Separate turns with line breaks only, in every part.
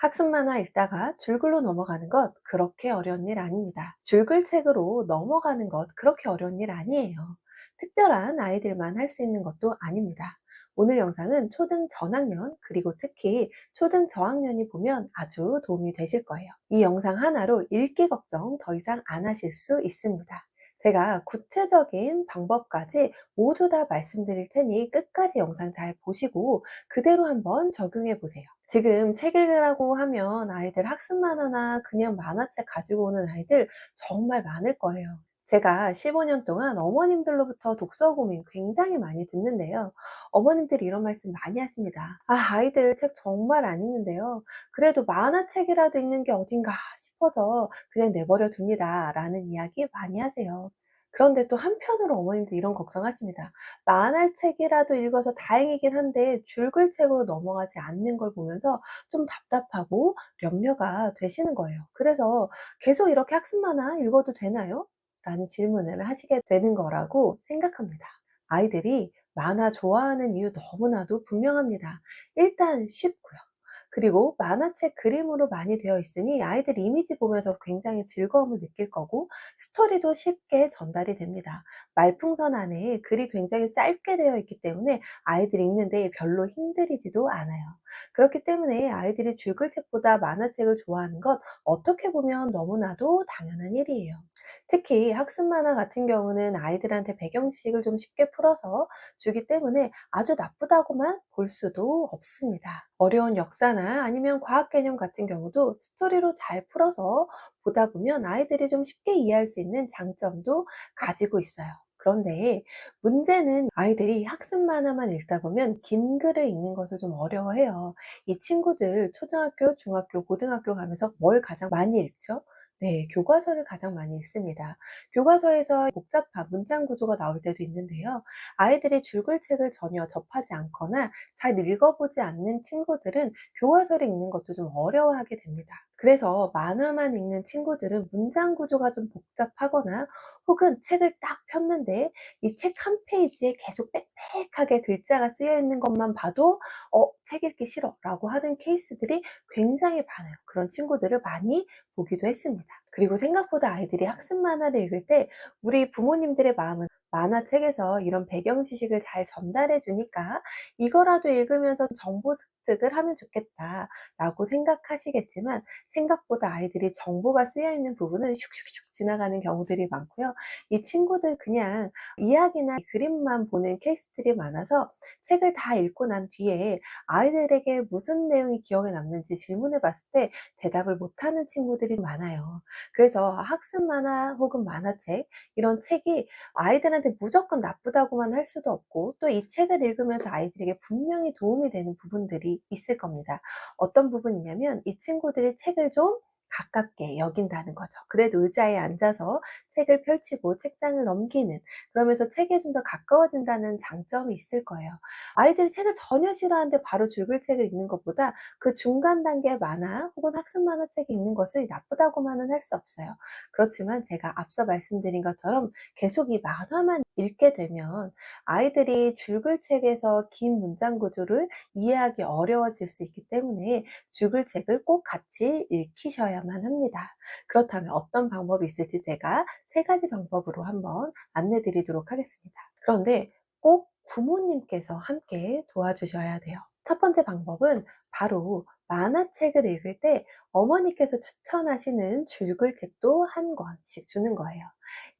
학습 만화 읽다가 줄글로 넘어가는 것 그렇게 어려운 일 아닙니다. 줄글 책으로 넘어가는 것 그렇게 어려운 일 아니에요. 특별한 아이들만 할 수 있는 것도 아닙니다. 오늘 영상은 초등 전학년 그리고 특히 초등 저학년이 보면 아주 도움이 되실 거예요. 이 영상 하나로 읽기 걱정 더 이상 안 하실 수 있습니다. 제가 구체적인 방법까지 모두 다 말씀드릴 테니 끝까지 영상 잘 보시고 그대로 한번 적용해 보세요. 지금 책 읽으라고 하면 아이들 학습 만화나 그냥 만화책 가지고 오는 아이들 정말 많을 거예요. 제가 15년 동안 어머님들로부터 독서 고민 굉장히 많이 듣는데요. 어머님들이 이런 말씀 많이 하십니다. 아, 아이들 책 정말 안 읽는데요. 그래도 만화책이라도 읽는 게 어딘가 싶어서 그냥 내버려 둡니다. 라는 이야기 많이 하세요. 그런데 또 한편으로 어머님도 이런 걱정하십니다. 만화책이라도 읽어서 다행이긴 한데 줄글책으로 넘어가지 않는 걸 보면서 좀 답답하고 염려가 되시는 거예요. 그래서 계속 이렇게 학습 만화 읽어도 되나요? 라는 질문을 하시게 되는 거라고 생각합니다. 아이들이 만화 좋아하는 이유 너무나도 분명합니다. 일단 쉽고요. 그리고 만화책 그림으로 많이 되어 있으니 아이들 이미지 보면서 굉장히 즐거움을 느낄 거고 스토리도 쉽게 전달이 됩니다. 말풍선 안에 글이 굉장히 짧게 되어 있기 때문에 아이들이 읽는데 별로 힘들이지도 않아요. 그렇기 때문에 아이들이 줄글책보다 만화책을 좋아하는 것 어떻게 보면 너무나도 당연한 일이에요. 특히 학습 만화 같은 경우는 아이들한테 배경 지식을 좀 쉽게 풀어서 주기 때문에 아주 나쁘다고만 볼 수도 없습니다. 어려운 역사나 아니면 과학 개념 같은 경우도 스토리로 잘 풀어서 보다 보면 아이들이 좀 쉽게 이해할 수 있는 장점도 가지고 있어요. 그런데 문제는 아이들이 학습 만화만 읽다 보면 긴 글을 읽는 것을 좀 어려워해요. 이 친구들 초등학교, 중학교, 고등학교 가면서 뭘 가장 많이 읽죠? 네, 교과서를 가장 많이 읽습니다. 교과서에서 복잡한 문장 구조가 나올 때도 있는데요. 아이들이 줄글책을 전혀 접하지 않거나 잘 읽어보지 않는 친구들은 교과서를 읽는 것도 좀 어려워하게 됩니다. 그래서 만화만 읽는 친구들은 문장 구조가 좀 복잡하거나 혹은 책을 딱 폈는데 이 책 한 페이지에 계속 빽빽하게 글자가 쓰여 있는 것만 봐도 어, 책 읽기 싫어 라고 하는 케이스들이 굉장히 많아요. 그런 친구들을 많이 보기도 했습니다. 그리고 생각보다 아이들이 학습 만화를 읽을 때 우리 부모님들의 마음은 만화책에서 이런 배경 지식을 잘 전달해 주니까 이거라도 읽으면서 정보 습득을 하면 좋겠다 라고 생각하시겠지만 생각보다 아이들이 정보가 쓰여 있는 부분은 슉슉슉 지나가는 경우들이 많고요. 이 친구들 그냥 이야기나 그림만 보는 케이스들이 많아서 책을 다 읽고 난 뒤에 아이들에게 무슨 내용이 기억에 남는지 질문을 봤을 때 대답을 못하는 친구들이 많아요. 그래서 학습 만화 혹은 만화책 이런 책이 아이들한테 무조건 나쁘다고만 할 수도 없고 또 이 책을 읽으면서 아이들에게 분명히 도움이 되는 부분들이 있을 겁니다. 어떤 부분이냐면 이 친구들이 책을 좀 가깝게 여긴다는 거죠. 그래도 의자에 앉아서 책을 펼치고 책장을 넘기는 그러면서 책에 좀 더 가까워진다는 장점이 있을 거예요. 아이들이 책을 전혀 싫어하는데 바로 줄글책을 읽는 것보다 그 중간 단계 만화 혹은 학습 만화책이 읽는 것을 나쁘다고만은 할 수 없어요. 그렇지만 제가 앞서 말씀드린 것처럼 계속 이 만화만 읽게 되면 아이들이 줄글책에서 긴 문장 구조를 이해하기 어려워질 수 있기 때문에 줄글책을 꼭 같이 읽히셔야 만 합니다. 그렇다면 어떤 방법이 있을지 제가 세 가지 방법으로 한번 안내 드리도록 하겠습니다. 그런데 꼭 부모님께서 함께 도와주셔야 돼요. 첫 번째 방법은 바로 만화책을 읽을 때 어머니께서 추천하시는 줄글책도 한 권씩 주는 거예요.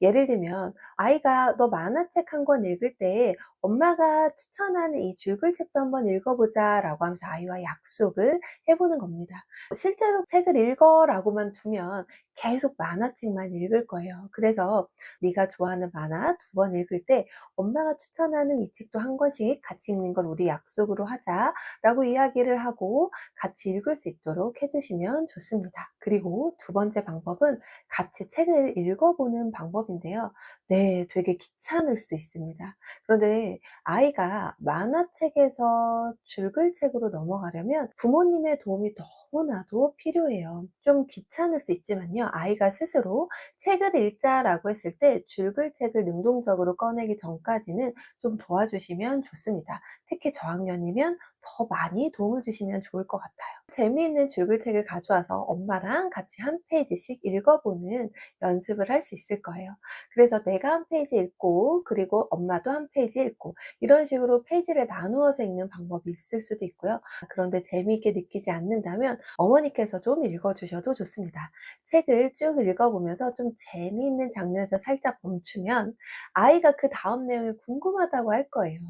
예를 들면 아이가 너 만화책 한 권 읽을 때 엄마가 추천하는 이 줄글책도 한번 읽어보자 라고 하면서 아이와 약속을 해보는 겁니다. 실제로 책을 읽어라고만 두면 계속 만화책만 읽을 거예요. 그래서 네가 좋아하는 만화 두 번 읽을 때 엄마가 추천하는 이 책도 한 권씩 같이 읽는 걸 우리 약속으로 하자 라고 이야기를 하고 같이 읽을 수 있도록 해주시면 좋습니다. 그리고 두 번째 방법은 같이 책을 읽어보는 방법인데요. 네, 되게 귀찮을 수 있습니다. 그런데 아이가 만화책에서 줄글책으로 넘어가려면 부모님의 도움이 너무나도 필요해요. 좀 귀찮을 수 있지만요. 아이가 스스로 책을 읽자라고 했을 때 줄글책을 능동적으로 꺼내기 전까지는 좀 도와주시면 좋습니다. 특히 저학년이면 더 많이 도움을 주시면 좋을 것 같아요. 재미있는 줄글책을 가져와서 엄마랑 같이 한 페이지씩 읽어보는 연습을 할 수 있을 거예요. 그래서 내가 한 페이지 읽고 그리고 엄마도 한 페이지 읽고 이런 식으로 페이지를 나누어서 읽는 방법이 있을 수도 있고요. 그런데 재미있게 느끼지 않는다면 어머니께서 좀 읽어주셔도 좋습니다. 책을 쭉 읽어보면서 좀 재미있는 장면에서 살짝 멈추면 아이가 그 다음 내용이 궁금하다고 할 거예요.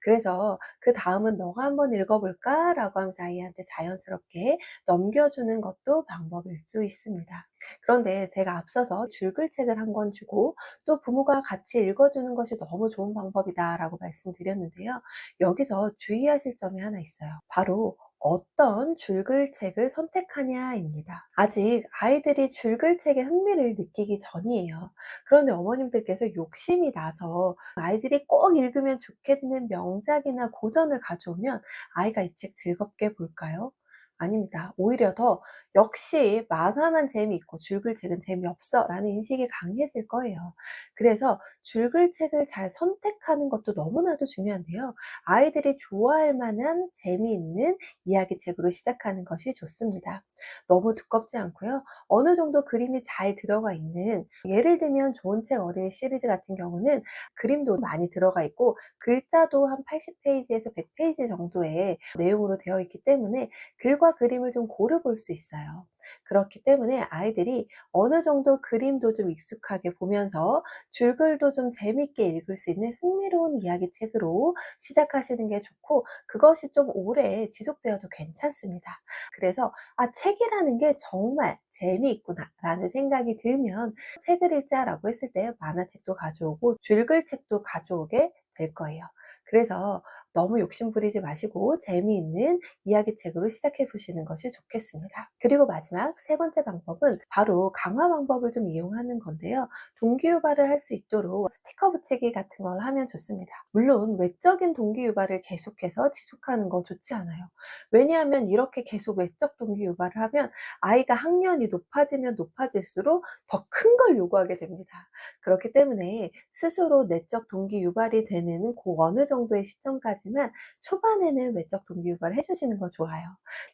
그래서 그 다음은 너가 한번 읽어볼까? 라고 하면서 아이한테 자연스럽게 넘겨주는 것도 방법일 수 있습니다. 그런데 제가 앞서서 줄글책을 한 권 주고 또 부모가 같이 읽어주는 것이 너무 좋은 방법이다 라고 말씀드렸는데요. 여기서 주의하실 점이 하나 있어요. 바로 어떤 줄글책을 선택하냐입니다. 아직 아이들이 줄글책에 흥미를 느끼기 전이에요. 그런데 어머님들께서 욕심이 나서 아이들이 꼭 읽으면 좋겠는 명작이나 고전을 가져오면 아이가 이 책 즐겁게 볼까요? 아닙니다. 오히려 더 역시 만화만 재미있고 줄글책은 재미없어 라는 인식이 강해질 거예요. 그래서 줄글책을 잘 선택하는 것도 너무나도 중요한데요. 아이들이 좋아할 만한 재미있는 이야기책으로 시작하는 것이 좋습니다. 너무 두껍지 않고요. 어느 정도 그림이 잘 들어가 있는 예를 들면 좋은 책 어린이 시리즈 같은 경우는 그림도 많이 들어가 있고 글자도 한 80페이지에서 100페이지 정도의 내용으로 되어 있기 때문에 글과 그림을 좀 고르 볼수 있어요. 그렇기 때문에 아이들이 어느 정도 그림도 좀 익숙하게 보면서 줄글도 좀 재밌게 읽을 수 있는 흥미로운 이야기 책으로 시작하시는 게 좋고 그것이 좀 오래 지속되어도 괜찮습니다. 그래서 아 책이라는 게 정말 재미있구나라는 생각이 들면 책을 읽자라고 했을 때 만화책도 가져오고 줄글책도 가져오게 될 거예요. 그래서 너무 욕심 부리지 마시고 재미있는 이야기책으로 시작해 보시는 것이 좋겠습니다. 그리고 마지막 세 번째 방법은 바로 강화 방법을 좀 이용하는 건데요. 동기유발을 할 수 있도록 스티커 붙이기 같은 걸 하면 좋습니다. 물론 외적인 동기유발을 계속해서 지속하는 건 좋지 않아요. 왜냐하면 이렇게 계속 외적 동기유발을 하면 아이가 학년이 높아지면 높아질수록 더 큰 걸 요구하게 됩니다. 그렇기 때문에 스스로 내적 동기유발이 되는 그 어느 정도의 시점까지 만 초반에는 외적 동기유발을 해주시는 거 좋아요.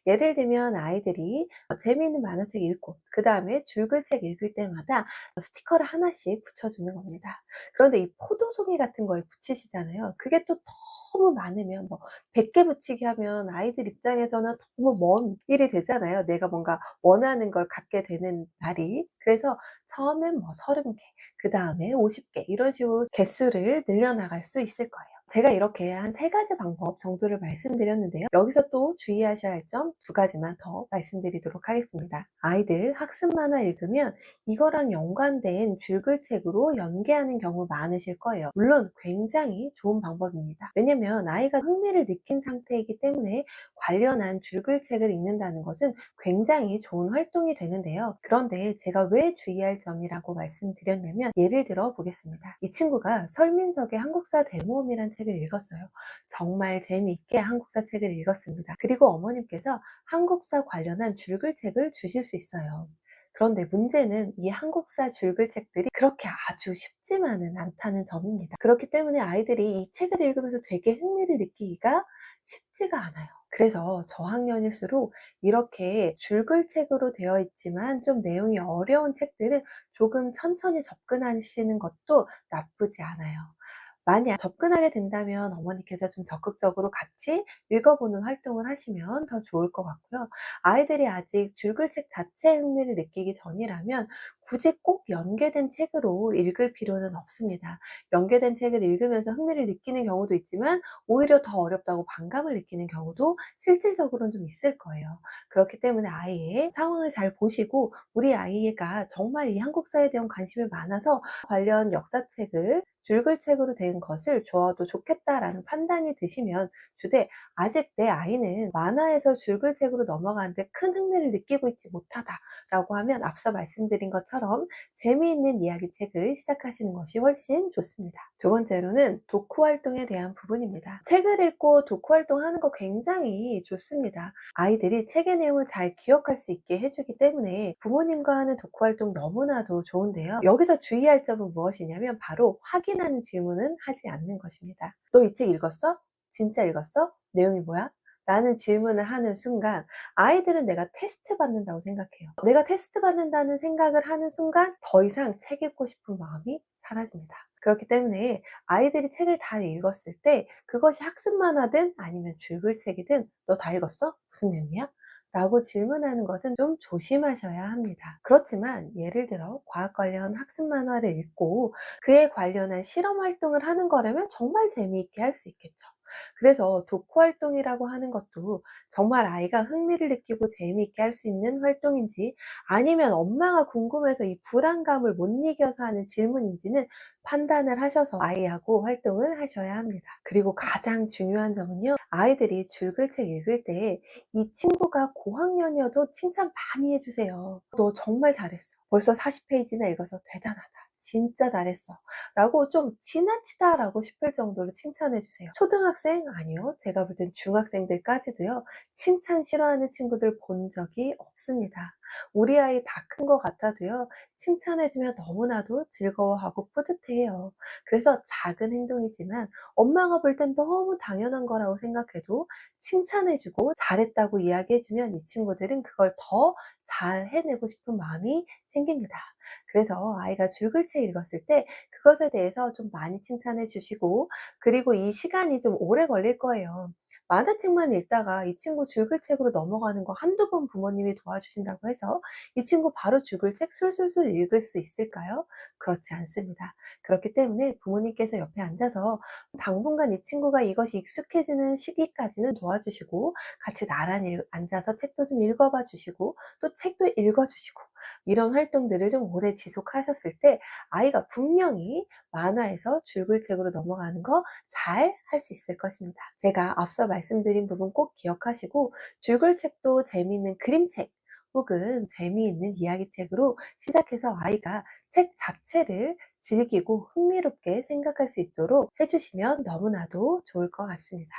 예를 들면 아이들이 재미있는 만화책 읽고 그 다음에 줄글책 읽을 때마다 스티커를 하나씩 붙여주는 겁니다. 그런데 이 포도송이 같은 거에 붙이시잖아요. 그게 또 너무 많으면 뭐 100개 붙이기 하면 아이들 입장에서는 너무 먼 일이 되잖아요. 내가 뭔가 원하는 걸 갖게 되는 날이. 그래서 처음엔 뭐 30개, 그 다음에 50개 이런 식으로 개수를 늘려나갈 수 있을 거예요. 제가 이렇게 한 세 가지 방법 정도를 말씀드렸는데요. 여기서 또 주의하셔야 할 점 두 가지만 더 말씀드리도록 하겠습니다. 아이들 학습 만화 읽으면 이거랑 연관된 줄글책으로 연계하는 경우 많으실 거예요. 물론 굉장히 좋은 방법입니다. 왜냐면 아이가 흥미를 느낀 상태이기 때문에 관련한 줄글책을 읽는다는 것은 굉장히 좋은 활동이 되는데요. 그런데 제가 왜 주의할 점이라고 말씀드렸냐면 예를 들어 보겠습니다. 이 친구가 설민석의 한국사 대모험이란 책을 읽었어요. 정말 재미있게 한국사 책을 읽었습니다. 그리고 어머님께서 한국사 관련한 줄글책을 주실 수 있어요. 그런데 문제는 이 한국사 줄글책들이 그렇게 아주 쉽지만은 않다는 점입니다. 그렇기 때문에 아이들이 이 책을 읽으면서 되게 흥미를 느끼기가 쉽지가 않아요. 그래서 저학년일수록 이렇게 줄글책으로 되어 있지만 좀 내용이 어려운 책들은 조금 천천히 접근하시는 것도 나쁘지 않아요. 만약 접근하게 된다면 어머니께서 좀 적극적으로 같이 읽어보는 활동을 하시면 더 좋을 것 같고요. 아이들이 아직 줄글책 자체에 흥미를 느끼기 전이라면 굳이 꼭 연계된 책으로 읽을 필요는 없습니다. 연계된 책을 읽으면서 흥미를 느끼는 경우도 있지만 오히려 더 어렵다고 반감을 느끼는 경우도 실질적으로는 좀 있을 거예요. 그렇기 때문에 아이의 상황을 잘 보시고 우리 아이가 정말 이 한국사에 대한 관심이 많아서 관련 역사책을 줄글책으로 된 것을 줘도 좋겠다라는 판단이 드시면 주되 아직 내 아이는 만화에서 줄글책으로 넘어가는데 큰 흥미를 느끼고 있지 못하다라고 하면 앞서 말씀드린 것처럼 재미있는 이야기책을 시작하시는 것이 훨씬 좋습니다. 두 번째로는 독후 활동에 대한 부분입니다. 책을 읽고 독후 활동하는 거 굉장히 좋습니다. 아이들이 책의 내용을 잘 기억할 수 있게 해주기 때문에 부모님과 하는 독후 활동 너무나도 좋은데요. 여기서 주의할 점은 무엇이냐면 바로 확인 하는 질문은 하지 않는 것입니다. 너 이 책 읽었어? 진짜 읽었어? 내용이 뭐야? 라는 질문을 하는 순간 아이들은 내가 테스트 받는다고 생각해요. 내가 테스트 받는다는 생각을 하는 순간 더 이상 책 읽고 싶은 마음이 사라집니다. 그렇기 때문에 아이들이 책을 다 읽었을 때 그것이 학습 만화든 아니면 줄글책이든 너 다 읽었어? 무슨 내용이야? 라고 질문하는 것은 좀 조심하셔야 합니다. 그렇지만 예를 들어 과학 관련 학습 만화를 읽고 그에 관련한 실험 활동을 하는 거라면 정말 재미있게 할 수 있겠죠. 그래서 독후 활동이라고 하는 것도 정말 아이가 흥미를 느끼고 재미있게 할 수 있는 활동인지 아니면 엄마가 궁금해서 이 불안감을 못 이겨서 하는 질문인지는 판단을 하셔서 아이하고 활동을 하셔야 합니다. 그리고 가장 중요한 점은요, 아이들이 줄글책 읽을 때 이 친구가 고학년이어도 칭찬 많이 해주세요. 너 정말 잘했어. 벌써 40페이지나 읽어서 대단하다. 진짜 잘했어. 라고 좀 지나치다라고 싶을 정도로 칭찬해 주세요. 초등학생? 아니요. 제가 볼 땐 중학생들까지도요. 칭찬 싫어하는 친구들 본 적이 없습니다. 우리 아이 다 큰 것 같아도요. 칭찬해주면 너무나도 즐거워하고 뿌듯해해요. 그래서 작은 행동이지만 엄마가 볼 땐 너무 당연한 거라고 생각해도 칭찬해주고 잘했다고 이야기해주면 이 친구들은 그걸 더 잘 해내고 싶은 마음이 생깁니다. 그래서 아이가 줄글책 읽었을 때 그것에 대해서 좀 많이 칭찬해 주시고 그리고 이 시간이 좀 오래 걸릴 거예요. 만화책만 읽다가 이 친구 줄글책으로 넘어가는 거 한두 번 부모님이 도와주신다고 해서 이 친구 바로 줄글책 술술술 읽을 수 있을까요? 그렇지 않습니다. 그렇기 때문에 부모님께서 옆에 앉아서 당분간 이 친구가 이것이 익숙해지는 시기까지는 도와주시고 같이 나란히 읽- 앉아서 책도 좀 읽어봐 주시고 또 책도 읽어주시고 이런 활동들을 좀 오래 지속하셨을 때 아이가 분명히 만화에서 줄글책으로 넘어가는 거 잘 할 수 있을 것입니다. 제가 앞서 말씀드린 부분 꼭 기억하시고 줄글책도 재미있는 그림책 혹은 재미있는 이야기책으로 시작해서 아이가 책 자체를 즐기고 흥미롭게 생각할 수 있도록 해주시면 너무나도 좋을 것 같습니다.